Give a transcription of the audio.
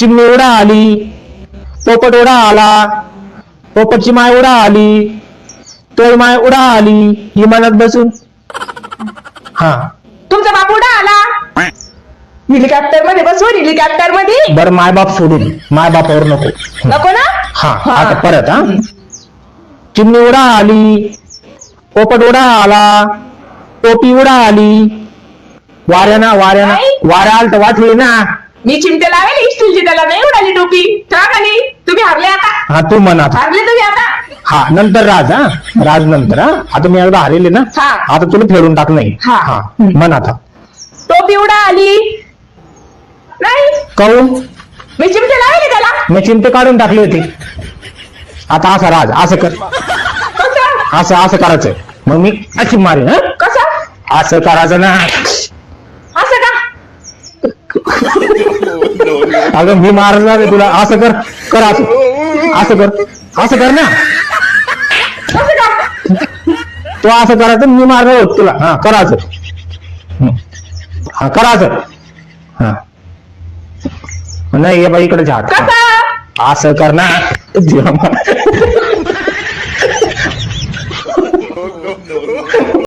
चिमणी उडा आली. पोपट उडा आला. पोपटची माय उडा आली. तोय माय उडा आली. विमानात बसून. हा. तुमचा बाप उडा आला? हेलिकॉप्टरमध्ये बसवून हेलिकॉप्टरमध्ये? बरं मायबाप सोडून. मायबापावर नको. नको ना? हा आता परत हा. चिमणी उडा आली. पोपट उडा आला. टोपी उडा आली. वाऱ्याना वाऱ्याना? वाऱ्या आल तर वाटली ना. मी चिमटे लावेल स्टीलची त्याला नाही उडाली टोपी. चला खाली तुम्ही हरले आता. हा तू म्हणा. हरले तुम्ही आता. हा नंतर राज हा. राज नंतर हा. आता मी एकदा हारेले ना हा. आता तुला फेडून टाक नाही. हा. हा म्हण आता. टोपी उडा आली. नाही. कहून मी चिमटे लावेल त्याला. मी चिंते काढून टाकली होती. आता असं राज असं कर. कसं? असं असं करायचं मग मी अशी मारेन हा. कसं? असं करायचं ना. अगं मी मारणार आहे तुला. असं कर. कर असं. असं कर. असं कर ना. तो असं करायचं मी मारणार होत तुला. हा करायचं हं. करायचं हा. नाही हे बाई इकडे झाड असं कर ना.